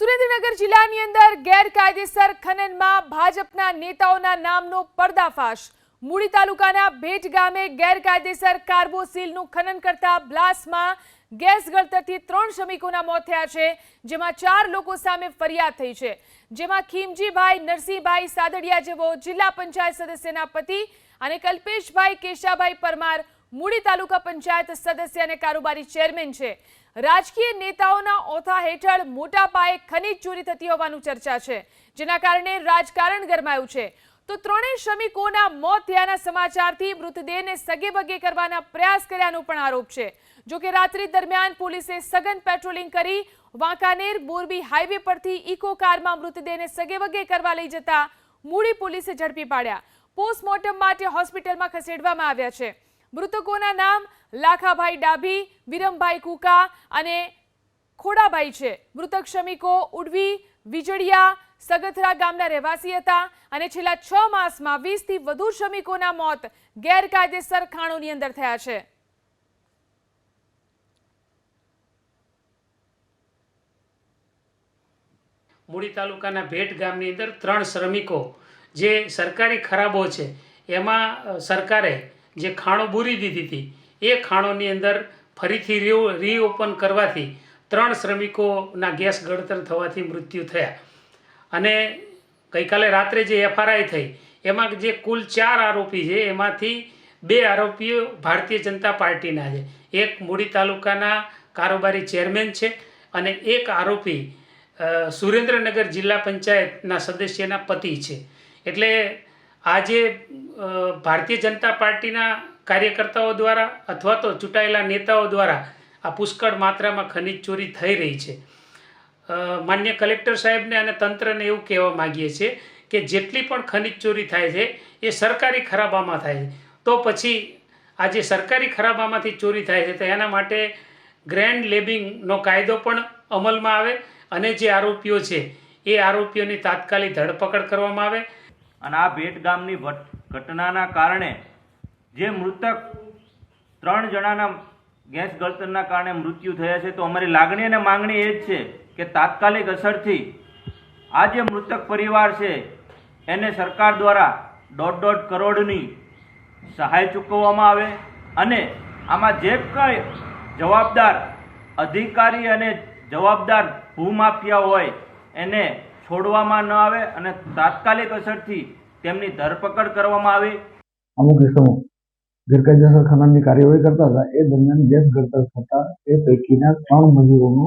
સુરેન્દ્રનગર જિલ્લાની અંદર ગેરકાયદેસર ખનનમાં ભાજપના નેતાઓના નામનો પર્દાફાશ. મૂડી તાલુકાના ભેટ ગામે ગેરકાયદેસર કાર્બોસીલનું ખનન કરતા બ્લાસ્ટમાં ગેસ ગળતરથી ત્રણ શ્રમિકોના મોત થયા છે, જેમાં ચાર લોકો સામે ફરિયાદ થઈ છે. જેમાં ખીમજીભાઈ, નરસિંહભાઈ સાદડિયા જેવો જિલ્લા પંચાયત સદસ્યના પતિ અને કલ્પેશભાઈ કેશાભાઈ પરમાર મૂડી તાલુકા પંચાયત સદસ્ય અને કારોબારી ચેરમેન છે. રાજકીય નેતાઓના ઓથા હેઠળ મોટા પાયે ખનીજ ચોરી થતી હોવાનું ચર્ચા છે, જેના કારણે રાજકારણ ગરમાયું છે. તો ત્રણેય શ્રમિકોના મોત થયાના સમાચારથી મૃતદેહને સગે બગે કરવાના પ્રયાસ કર્યાનો પણ આરોપ છે. જો કે રાત્રિ દરમિયાન પોલીસે સઘન પેટ્રોલિંગ કરી વાંકાનેર બોરબી હાઈવે પરથી ઇકો કારમાં મૃતદેહને સગે વગે કરવા લઈ જતા મૂડી પોલીસે ઝડપી પાડ્યા. પોસ્ટમોર્ટમ માટે હોસ્પિટલમાં ખસેડવામાં આવ્યા છે. મૃતકોના નામ લાખાભાઈ ડાભી, વિરમભાઈ કુકા અને ખોડાભાઈ છે. મૃતક શ્રમિકો ઉડવી, વીજળિયા, સગથરા ગામના રહેવાસી હતા અને છેલ્લા છ માસમાં વીસથી વધુ શ્રમિકોના મોત ગેરકાયદેસર ખાણોની અંદર થયા છે. મૂડી તાલુકાના ભેટ ગામની અંદર ત્રણ શ્રમિકો જે સરકારી ખરાબો છે, એમાં સરકારે જે ખાણો બૂરી દીધી હતી, એ ખાણોની અંદર ફરીથી રી, રીઓપન કરવાથી ત્રણ શ્રમિકોના ગેસ ગળતર થવાથી મૃત્યુ થયા. અને ગઈકાલે રાત્રે જે એફઆરઆઈ થઈ, એમાં જે કુલ ચાર આરોપી છે, એમાંથી બે આરોપીઓ ભારતીય જનતા પાર્ટીના છે. એક મૂડી તાલુકાના કારોબારી ચેરમેન છે અને એક આરોપી સુરેન્દ્રનગર જિલ્લા પંચાયતના સદસ્યના પતિ છે. એટલે આજે ભારતીય જનતા પાર્ટીના કાર્યકર્તાઓ દ્વારા અથવા તો ચૂંટાયેલા નેતાઓ દ્વારા આ પુષ્કળ માત્રામાં ખનિજ ચોરી થઈ રહી છે. માન્ય કલેક્ટર સાહેબને અને તંત્રને એવું કહેવા માગીએ છીએ કે જેટલી પણ ખનિજ ચોરી થાય છે, એ સરકારી ખરાબામાં થાય છે. તો પછી આ જે સરકારી ખરાબામાંથી ચોરી થાય છે, તો એના માટે ગ્રેન્ડ લેબિંગનો કાયદો પણ અમલમાં આવે અને જે આરોપીઓ છે, એ આરોપીઓની તાત્કાલિક ધરપકડ કરવામાં આવે અને આ ભેટ ગામની ઘટનાના કારણે જે મૃતક ત્રણ જણાના ગેસ ગળતરના કારણે મૃત્યુ થયા છે, તો અમારી લાગણી અને માંગણી એ જ છે કે તાત્કાલિક અસરથી આ જે મૃતક પરિવાર છે, એને સરકાર દ્વારા દોઢ દોઢ કરોડની સહાય ચૂકવવામાં આવે અને આમાં જે કંઈ જવાબદાર અધિકારી અને જવાબદાર ભૂમાફિયા હોય, એને છોડવામાં ન આવે અને તાત્કાલિક અસરથી તેમની ધરપકડ કરવામાં આવે. અમુક ઇસમો ગેરકાયદેસર ખનનની કાર્યવાહી કરતા હતા. એ દરમિયાન ગેસ ગળતર થતા એ પૈકીના ત્રણ મજૂરોનો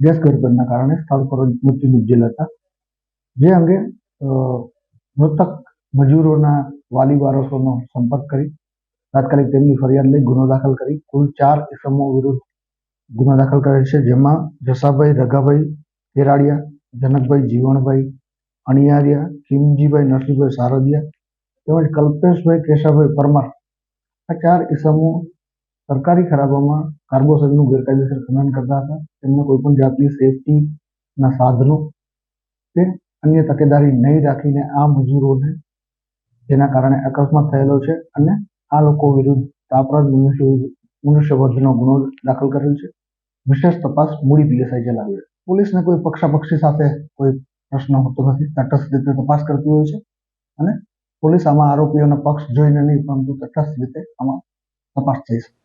ગેસ ગળતરના કારણે સ્થળ પર મૃત્યુ નિપજેલ હતા. જે અંગે મૃતક મજૂરોના વાલી વારસોનો સંપર્ક કરી, તાત્કાલિક તેમની ફરિયાદ લઈ ગુનો દાખલ કરી. કુલ ચાર ઇસમો વિરુદ્ધ ગુનો દાખલ કરેલ છે, જેમાં જસાભાઈ, રઘાભાઈ કેરાડિયા જનકભાઈ જીવણભાઈ અણિયારિયા કિમજીભાઈ, નરસિંહભાઈ સારદિયા તેમજ કલ્પેશભાઈ કેશવભાઈ પરમાર આ ચાર ઇસમો સરકારી ખરાબામાં કાર્બોસનનું ગેરકાયદેસર ખનન કરતા હતા. તેમને કોઈ પણ જાતની સેફટીના સાધનો કે અન્ય તકેદારી નહીં રાખીને આ મજૂરોને જેના કારણે અકસ્માત થયેલો છે અને આ લોકો વિરુદ્ધ તાપરાજ મનુષ્ય મનુષ્યવધનો ગુનો દાખલ કરેલ છે. વિશેષ તપાસ મૂડી પીએસઆઈ ચલાવી છે. પોલીસને કોઈ પક્ષાપક્ષી સાથે કોઈ પ્રશ્ન હોતો નથી. તટસ્થ રીતે તપાસ કરતી હોય છે અને પોલીસ આમાં આરોપીઓના પક્ષ જોઈને નહીં, પરંતુ તટસ્થ રીતે આમાં તપાસ થઈ શકે.